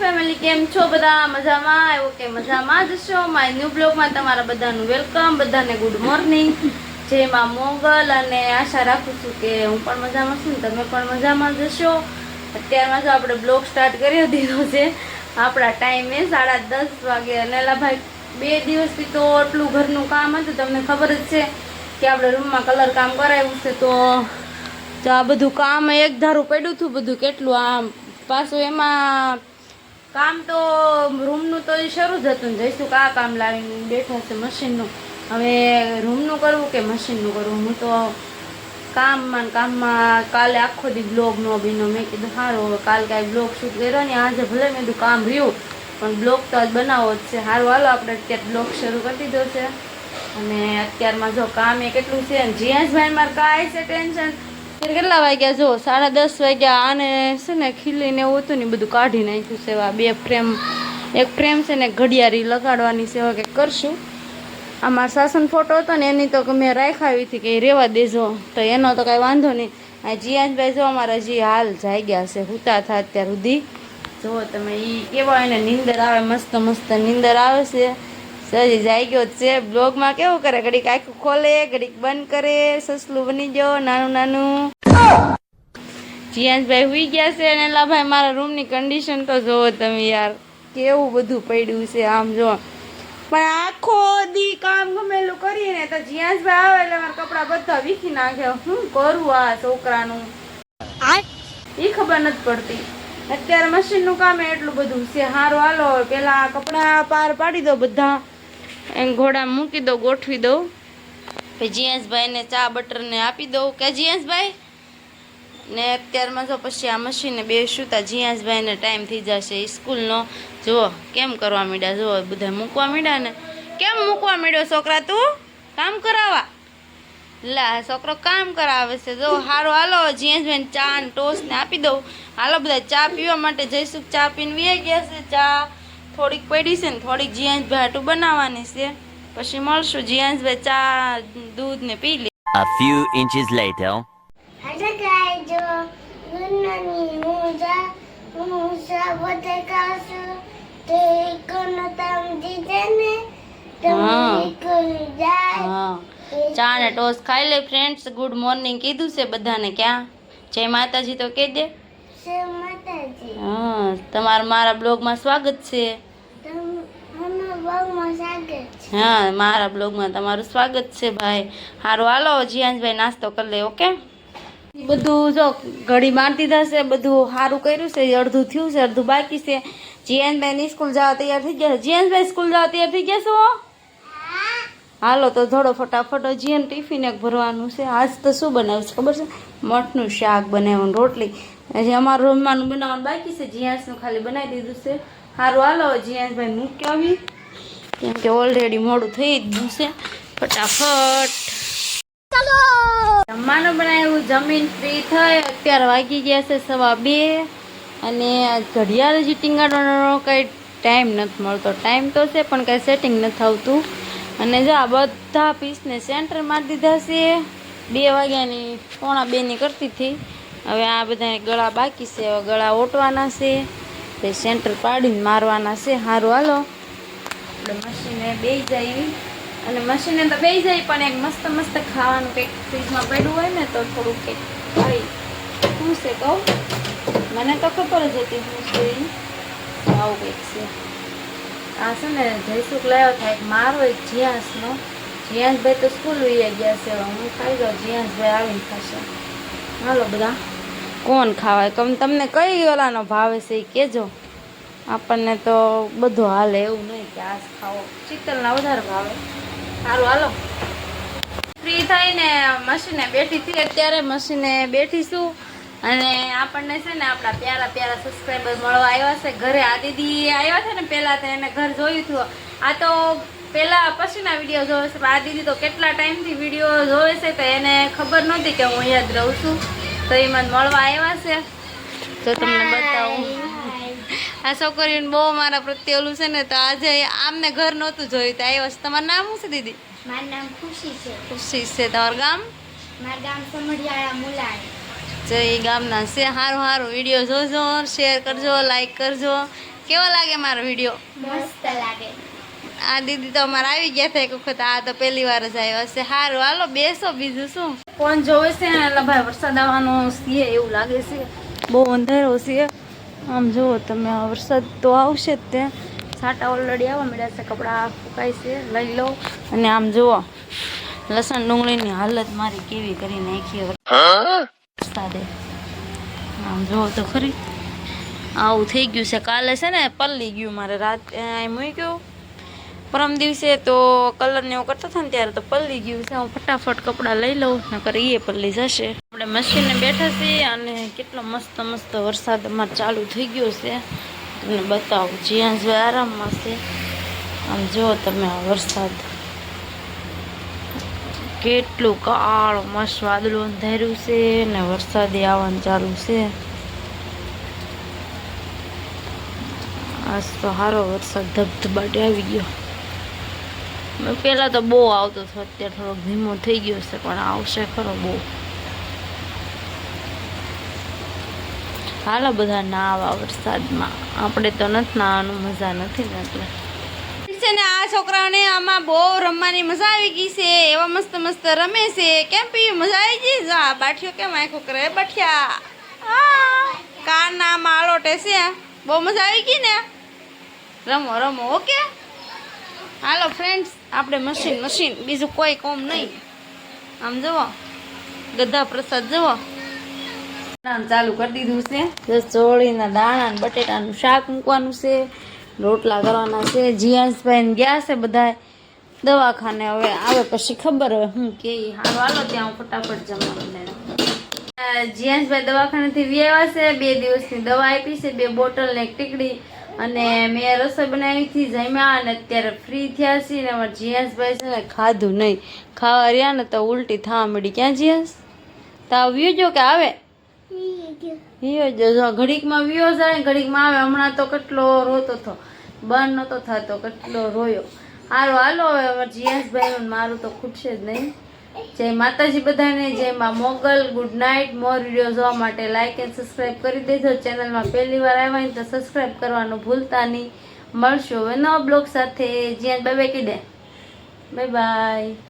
Family કેમ છો બધા? મજામાં? આવ્યો કે મજામાં જ છો? માય ન્યૂ બ્લોગમાં તમારા બધાનું વેલકમ બધાને ગુડ મોર્નિંગ જેમાં મોગલ અને આશા રાખું છું કે હું પણ મજામાં છું ને તમે પણ મજામાં જ છો. અત્યારમાં જો આપણે બ્લોગ સ્ટાર્ટ કર્યો દીધો છે. આપણા ટાઈમે સાડા દસ વાગે. અને ભાઈ બે દિવસથી તો એટલું ઘરનું કામ હતું. તમને ખબર જ છે કે આપણે રૂમમાં કલર કામ કરાવ્યું છે તો આ બધું કામ એક ધારું પડ્યું હતું બધું કેટલું આમ. પાછું એમાં કામ તો રૂમનું તો શરૂ જ હતું જઈશું કા કામ લાવીને બેઠા છે મશીનનું. હવે રૂમનું કરવું કે મશીનનું કરવું? હું તો કામમાં કામમાં કાલે આખો દી બ્લોગ નો બીનો મેં કીધું સારું કાલ કાંઈ બ્લોગ શૂટ કર્યો ને આજે ભલે મેં કીધું કામ રહ્યું, પણ બ્લોગ તો આજ બનાવો જ છે. સારું હાલો, આપણે અત્યારે બ્લોગ શરૂ કરી દીધો છે. અને અત્યારમાં જો કામ એ કેટલું છે ને? જીયાસભાઈ મારે કાંઈ છે ટેન્શન. કેટલા વાગ્યા? જો, સાડા દસ વાગ્યા આને છે ને ખીલીને એવું હતું ને બધું કાઢી નાખ્યું છે. બે ફ્રેમ, એક ફ્રેમ છે ને ઘડિયાળી લગાડવાની સેવા કંઈક કરશું. આ મારા સાસન ફોટો હતો ને, એની તો મેં રાખાવી હતી કે રહેવા દેજો. તો એનો તો કાંઈ વાંધો નહીં. આ જીયાજભાઈ જો અમારા જે હાલ જાગ્યા છે, હુતા થા અત્યાર સુધી. જુઓ તમે એ કેવા એને નીંદર આવે, મસ્ત મસ્ત નીંદર આવે છે. સજી જાય ગયો છે. બ્લોગમાં કેવું કરે? ઘડીક આખું ખોલે ઘડીક બંધ કરે સસલું બની ગયો નાનું નાનું. જીયાંશભાઈ હુઈ ગયા છે અને લાભાઈ મારા રૂમની કન્ડિશન તો જોવો તમે યાર. કેવું બધું પડ્યું છે આમ જો. પણ આખો દી કામ ગમેલું કરીને તો જીયાંશભાઈ આવે એટલે મારા કપડા બધા વીખી નાખે શું કરું આ છોકરાનું? એ ખબર નથી પડતી. અત્યારે મશીનનું કામ એટલું બધું છે. હારું હાલો પેલા કપડાં પાર પાડી દો બધા. ઘોડા મૂકી દઉં, ગોઠવી દઉં. પછી જીયાસભાઈને ચા, બટરને આપી દઉં. કે જીયાસભાઈ ને અત્યારમાં જો પછી આ મશીને બે સુતા. જીયાસભાઈને ટાઈમ થઈ જશે સ્કૂલનો. જુઓ, કેમ કરવા માંડ્યા જુઓ, બધા મૂકવા માંડ્યા ને. કેમ મૂકવા માંડ્યો છોકરા તું? કામ કરાવવા. લા છોકરો કામ કરાવે છે. જો હારો હાલો જીયાસભાઈને ચા ને ટોસ ને આપી દઉં. હાલો, બધા ચા પીવા માટે જઈશું ચા પીને વી ગયા છે. ચા થોડીક પડી છે ને થોડીક જીયાસભાઈ હાટું બનાવવાની છે પછી મળશું જીયાસભાઈ ચા દૂધ ને પી લે A few inches later. Adagaido, nunani muda, musa botekasu, te kono tam didene, Ah. tam kuidai. હા ચા ને ટોસ્ટ ખાઈ લે ફ્રેન્ડ્સ ગુડ મોર્નિંગ કીધું છે બધાને ક્યાં જય માતાજી તો કહી દે. હા, તમારા, મારા બ્લોગમાં સ્વાગત છે. હા, મારા બ્લોગમાં તમારું સ્વાગત છે, ભાઈ. સારું હાલો જીયાંશભાઈ નાસ્તો કરી લે, ઓકે? બધું જો ઘડી મારતી થશે, બધું સારું કર્યું છે, અડધું થયું છે, અડધું બાકી છે. જીયાંશભાઈ સ્કૂલ જવા તૈયાર થઈ ગયા છે. જીયાંશભાઈ સ્કૂલ જવા તૈયાર થઈ ગયા છો? હાલો તો થોડો ફટાફટ જીયન ટિફિન એક ભરવાનું છે. આજ તો શું બનાવ્યું છે ખબર છે? મઠનું શાક બનાવ્યું રોટલી. હજી અમારું રમવાનું બનાવવાનું બાકી છે. જીયાસનું ખાલી બનાવી દીધું છે. સારું હાલો જીયાસભાઈ મૂકી આવી. કેમ કે ઓલરેડી મોડું થઈ જ ગયું છે. ફટાફટ. જમવાનું બનાવ્યું. જમીન ફ્રી થઈ. અત્યારે વાગી ગયા છે સવા બે. અને ઘડિયાળ હજી ટીંગાડવાનો કંઈ ટાઈમ નથી મળતો. ટાઈમ તો છે પણ કાંઈ સેટિંગ નથી આવતું. અને જો આ બધા પીસને સેન્ટર મારી દીધા છે. બે વાગ્યાની પોણા બેની કરતી હતી. હવે આ બધા ગળા બાકી છે. હવે ગળા ઓટવાના છે. તે સેન્ટર પાડીને મારવાના છે. સારું હાલો. આપણે મશીને બે જાય. અને મશીને તો બે જાય, પણ એક મસ્ત મસ્ત ખાવાનું કંઈક ફ્રીજમાં પડ્યું હોય ને, તો થોડુંક કંઈક ખાઈ શું છે કહું? મને તો ખબર જ હતી શું છે આવું કંઈક છે. આ છે ને જયસુખ લાવ્યો થાય એક મારો એક જીયાંશનો. જીયાંશભાઈ તો સ્કૂલ વહી ગયા છે. હું ખાઈ જાઉં જીયાંશભાઈ આવીને ખાશે. હાલો બધા. કોણ ખાવાય? કમ તમને કઈ ઓલાનો ભાવે છે એ કહેજો આપણને તો બધું હાલે એવું નહીં કે આ જ ખાવો. શીતલના વધારે ભાવે. સારું હાલો. ફ્રી થઈને મશીને બેઠી હતી. અત્યારે મશીને બેઠીશું અને આપણને છે ને આપણા પ્યારા પ્યારા સબસ્ક્રાઈબર મળવા આવ્યા છે. ઘરે આ દીદી આવ્યા છે ને પહેલાં તો એને ઘર જોયું હતું. આ તો પહેલાં પછીના વીડિયો જોવે છે આ દીદી તો કેટલા ટાઈમથી વીડિયો જોવે છે તો એને ખબર નહોતી કે હું અહીંયા જ રહું છું. તો એ મને મળવા આવ્યા છે. તો તમને બતાવું. આ છોકરીઓને બહુ મારા પ્રત્યે ઓલું છે ને તો આજે આમને ઘર નહોતું જોયું તો આવ્યા છે. તમારું નામ શું છે દીદી? મારું નામ ખુશી છે. ખુશી છે. તમારું ગામ? મારું ગામ સમઢિયાળા મુલાણ જય ગામના. છે સારું સારું વીડિયો જોજો શેર કરજો લાઈક કરજો. કેવો લાગે મારો વીડિયો? મસ્ત લાગે. આ દીદી તો અમારે આવી ગયા હતા એક વખત. આ તો પહેલી વાર જ આવ્યા હશે સારું હાલો બેસો બીજું શું? ફોન જોવે છે ને એટલે ભાઈ વરસાદ આવવાનો છે એવું લાગે છે. બહુ અંધારો છે. આમ જુઓ તમે વરસાદ તો આવશે જ તે. છાંટા ઓલરેડી આવવા મળ્યા છે કપડાં ફૂકાય છે લઈ લો અને આમ જુઓ લસણ ડુંગળીની હાલત મારી કેવી કરી નાખી વરસાદે આમ જુઓ તો ખરી. આવું થઈ ગયું છે. કાલે છે ને પલ્લી ગયું મારે રાત અહીં ગયું. પરમ દિવસે તો કલરને એવું કરતા હતા ને ત્યારે તો પલ્લી ગયું છે. હું ફટાફટ કપડાં લઈ લઉં, નકર એ પલ્લી જશે. આપણે મશીને બેઠા છીએ અને કેટલો મસ્ત મસ્ત વરસાદ અમારે ચાલુ થઈ ગયો છે. તમને બતાવું. જ્યાં જો આરામમાં છે. આમ જુઓ તમે આ વરસાદ. કેટલું કાળું, મસ્ત વાદળું અંધાર્યું છે ને વરસાદે આવવાનું ચાલુ છે. આજ તો સારો વરસાદ ધબધબાટે આવી ગયો. પહેલાં તો બહુ આવતો હતો, અત્યારે થોડોક ધીમો થઈ ગયો છે, પણ આવશે ખરો બહુ. હાલો બધા ના આવા વરસાદમાં. આપણે તો નથી નાવાનું મજા નથી ને એટલે છે ને આ છોકરાઓને આમાં બહુ રમવાની મજા આવી ગઈ છે એવા મસ્ત મસ્ત રમે છે. કેમ પી મજા આવી ગઈ? જા બાઠિયો કેમ આખો કરે? બાઠિયા. કાના માળો ટેસે. બહુ મજા આવી ગઈ ને? રમો રમો ઓકે? હાલો ફ્રેન્ડ્સ આપણે મશીન મશીન બીજું કોઈ કોમ નહીં. આમ જુઓ. ગધા પ્રસાદ જુઓ. ચાલુ કરી દીધું છે. ચોળીના દાણા ને બટેટાનું શાક મૂકવાનું છે. રોટલા કરવાના છે. જીયાસભાઈને ગયા છે બધા દવાખાને હવે આવે પછી ખબર હોય હું કે. હાલો હાલો, ત્યાં હું ફટાફટ જમવાનું જીયાસભાઈ દવાખાનેથી વ્યાવ્યા છે. બે દિવસની દવા આપી છે. બે બોટલ ને એક ટીકડી. અને મેં રસોઈ બનાવી હતી, જમ્યા અને અત્યારે ફ્રી થયા છીએ ને અમારા જીયાસભાઈ છે ને ખાધું નહીં. ખાવા રહ્યા ને તો ઉલટી થવા મળી ક્યાં જીયાસ? તાવ વ્યો જો કે આવે? વિયો જ જો ઘડીકમાં વિયો જાય ઘડીકમાં આવે. હમણાં તો કેટલો રોતો હતો બંધ નહોતો થતો, કેટલો રોયો. હારો હાલો હવે અમારે જીયાસભાઈ નું મારું તો ખૂટશે જ નહીં. જય માતાજી બધાને, જય માં Mogal. Good night more video જોવા માટે લાઈક એન્ડ સબસ્ક્રાઈબ કરી દેજો. ચેનલમાં પહેલી વાર આવ્યા હોય તો સબસ્ક્રાઈબ કરવાનું ભૂલતા નહીં. મળશો હવે નવા બ્લોગ સાથે. જ્યાં બાય બાય કહી દે. Bye bye